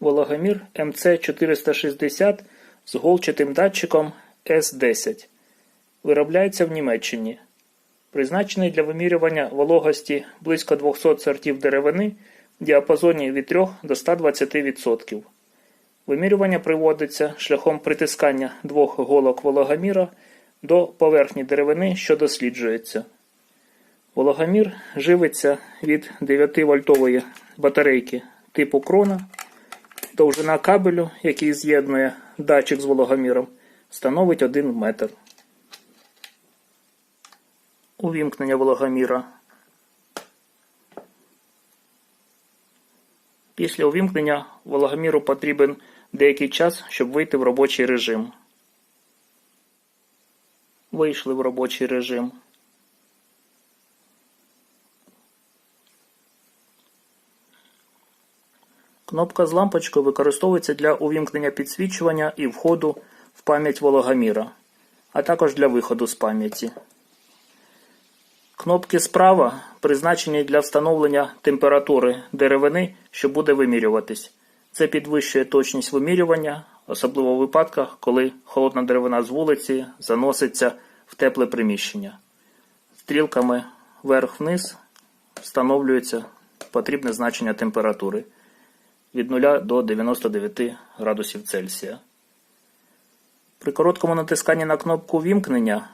Вологомір МЦ460 з голчатим датчиком С10. Виробляється в Німеччині. Призначений для вимірювання вологості близько 200 сортів деревини в діапазоні від 3 до 120%. Вимірювання приводиться шляхом притискання двох голок вологоміра до поверхні деревини, що досліджується. Вологомір живиться від 9-вольтової батарейки типу крона. Довжина кабелю, який з'єднує датчик з вологоміром, становить 1 метр. Увімкнення вологоміра. Після увімкнення вологоміру потрібен деякий час, щоб вийти в робочий режим. Вийшли в робочий режим. Кнопка з лампочкою використовується для увімкнення підсвічування і входу в пам'ять вологоміра, а також для виходу з пам'яті. Кнопки справа призначені для встановлення температури деревини, що буде вимірюватись. Це підвищує точність вимірювання, особливо в випадках, коли холодна деревина з вулиці заноситься в тепле приміщення. Стрілками вверх-вниз встановлюється потрібне значення температури від 0 до 99 градусів Цельсія. При короткому натисканні на кнопку вімкнення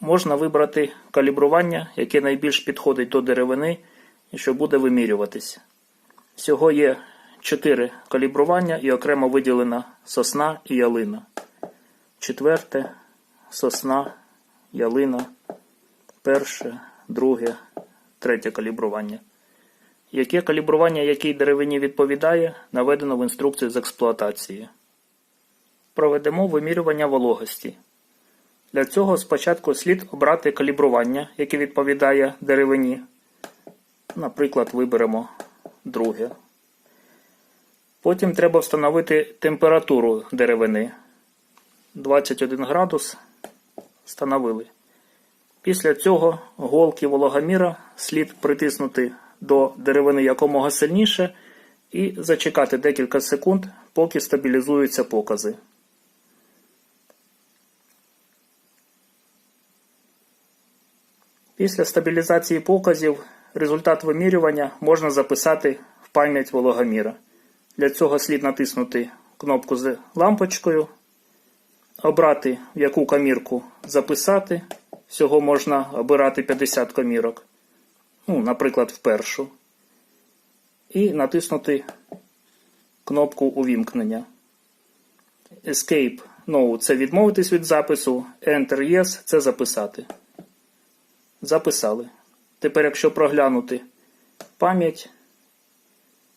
можна вибрати калібрування, яке найбільш підходить до деревини і що буде вимірюватись. Всього є 4 калібрування і окремо виділена сосна і ялина. Четверте сосна, ялина, перше, друге, третє калібрування. Яке калібрування якій деревині відповідає, наведено в інструкції з експлуатації. Проведемо вимірювання вологості. Для цього спочатку слід обрати калібрування, яке відповідає деревині. Наприклад, виберемо друге. Потім треба встановити температуру деревини. 21 градус встановили. Після цього голки вологоміра слід притиснути до деревини якомога сильніше і зачекати декілька секунд, поки стабілізуються покази. Після стабілізації показів результат вимірювання можна записати в пам'ять вологоміра. Для цього слід натиснути кнопку з лампочкою, обрати в яку комірку записати. Всього можна обирати 50 комірок. Ну, наприклад, в. І натиснути кнопку увімкнення. Escape No це відмовитись від запису. Enter Yes це записати. Записали. Тепер, якщо проглянути пам'ять,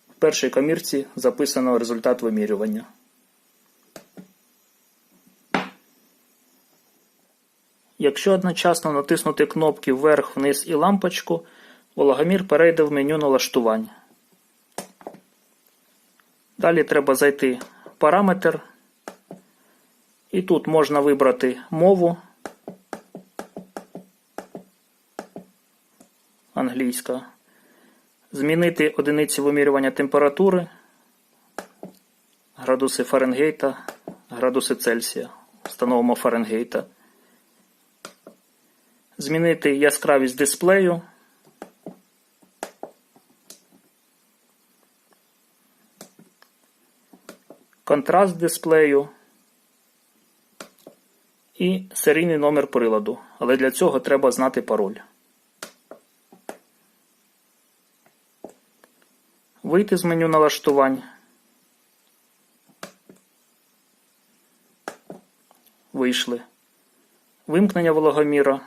в першій комірці записано результат вимірювання. Якщо одночасно натиснути кнопки вверх, вниз і лампочку, вологомір перейде в меню налаштувань. Далі треба зайти в параметр. І тут можна вибрати мову. Англійська. Змінити одиниці вимірювання температури, градуси Фаренгейта, градуси Цельсія. Встановимо Фаренгейта. Змінити яскравість дисплею. Контраст дисплею і серійний номер приладу. Але для цього треба знати пароль. Вийти з меню налаштувань. Вийшли. Вимкнення вологоміра.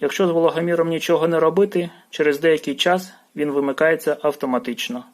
Якщо з вологоміром нічого не робити, через деякий час він вимикається автоматично.